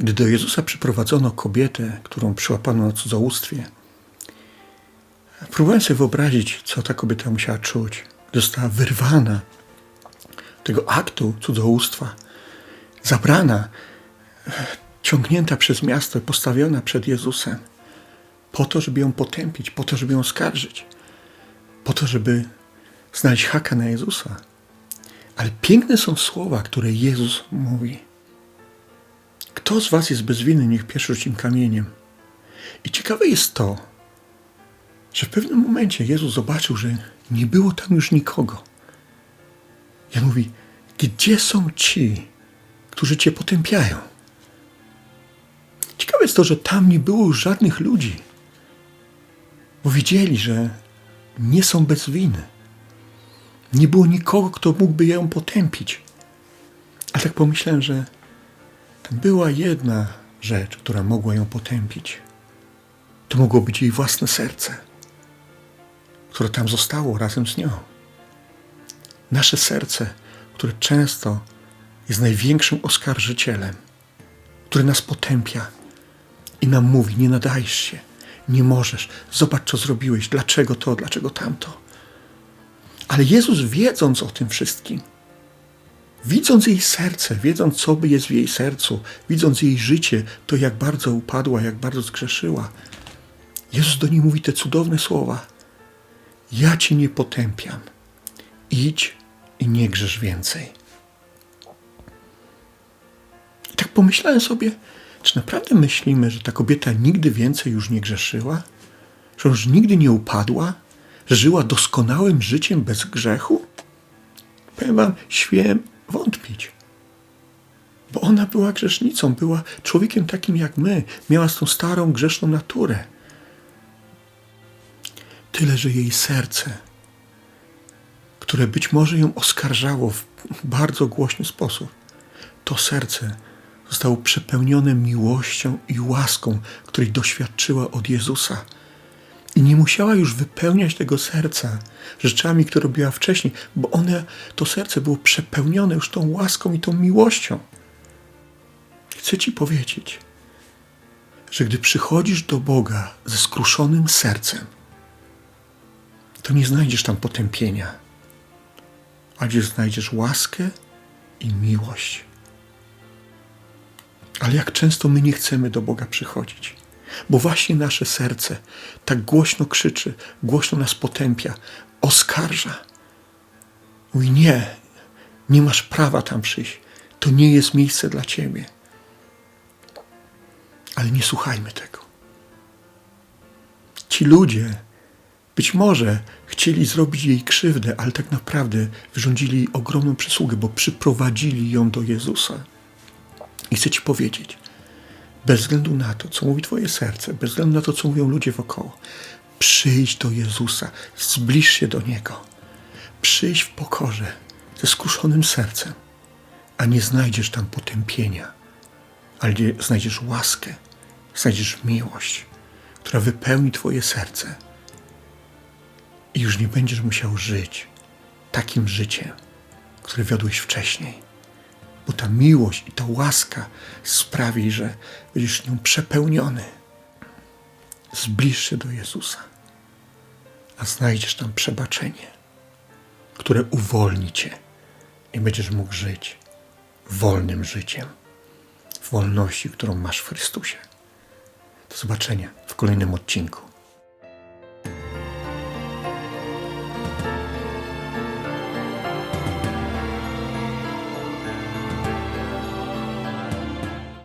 Gdy do Jezusa przyprowadzono kobietę, którą przyłapano na cudzołóstwie, próbowałem sobie wyobrazić, co ta kobieta musiała czuć. Została wyrwana tego aktu cudzołóstwa, zabrana, ciągnięta przez miasto i postawiona przed Jezusem, po to, żeby ją potępić, po to, żeby ją oskarżyć, po to, żeby znaleźć haka na Jezusa. Ale piękne są słowa, które Jezus mówi. Kto z was jest bez winy, niech pierwszy rzuci kamieniem. I ciekawe jest to, że w pewnym momencie Jezus zobaczył, że nie było tam już nikogo. Ja mówi, gdzie są ci, którzy cię potępiają? Ciekawe jest to, że tam nie było już żadnych ludzi, bo widzieli, że nie są bez winy. Nie było nikogo, kto mógłby ją potępić. A tak pomyślałem, że była jedna rzecz, która mogła ją potępić. To mogło być jej własne serce, które tam zostało razem z nią. Nasze serce, które często jest największym oskarżycielem, który nas potępia i nam mówi: Nie nadajesz się, nie możesz, zobacz, co zrobiłeś, dlaczego to, dlaczego tamto. Ale Jezus, wiedząc o tym wszystkim, widząc jej serce, wiedząc, co by jest w jej sercu, widząc jej życie, to jak bardzo upadła, jak bardzo zgrzeszyła, Jezus do niej mówi te cudowne słowa: Ja cię nie potępiam. Idź i nie grzesz więcej. I tak pomyślałem sobie, czy naprawdę myślimy, że ta kobieta nigdy więcej już nie grzeszyła? Że już nigdy nie upadła? Żyła doskonałym życiem bez grzechu? Powiem wam, śmiem wątpić. Bo ona była grzesznicą, była człowiekiem takim jak my, miała tą starą grzeszną naturę. Tyle, że jej serce, które być może ją oskarżało w bardzo głośny sposób, to serce zostało przepełnione miłością i łaską, której doświadczyła od Jezusa. I nie musiała już wypełniać tego serca rzeczami, które robiła wcześniej, bo one, to serce było przepełnione już tą łaską i tą miłością. Chcę Ci powiedzieć, że gdy przychodzisz do Boga ze skruszonym sercem, to nie znajdziesz tam potępienia, a gdzie znajdziesz łaskę i miłość. Ale jak często my nie chcemy do Boga przychodzić, bo właśnie nasze serce tak głośno krzyczy, głośno nas potępia, oskarża. Mówi: Nie, nie masz prawa tam przyjść. To nie jest miejsce dla ciebie. Ale nie słuchajmy tego. Ci ludzie być może chcieli zrobić jej krzywdę, ale tak naprawdę wyrządzili jej ogromną przysługę, bo przyprowadzili ją do Jezusa. I chcę Ci powiedzieć, bez względu na to, co mówi Twoje serce, bez względu na to, co mówią ludzie wokoło, przyjdź do Jezusa, zbliż się do Niego. Przyjdź w pokorze, ze skruszonym sercem, a nie znajdziesz tam potępienia, ale znajdziesz łaskę, znajdziesz miłość, która wypełni Twoje serce. I już nie będziesz musiał żyć takim życiem, które wiodłeś wcześniej bo ta miłość i ta łaska sprawi, że będziesz nią przepełniony. Zbliż się do Jezusa, a znajdziesz tam przebaczenie, które uwolni cię i będziesz mógł żyć wolnym życiem, w wolności, którą masz w Chrystusie. Do zobaczenia w kolejnym odcinku.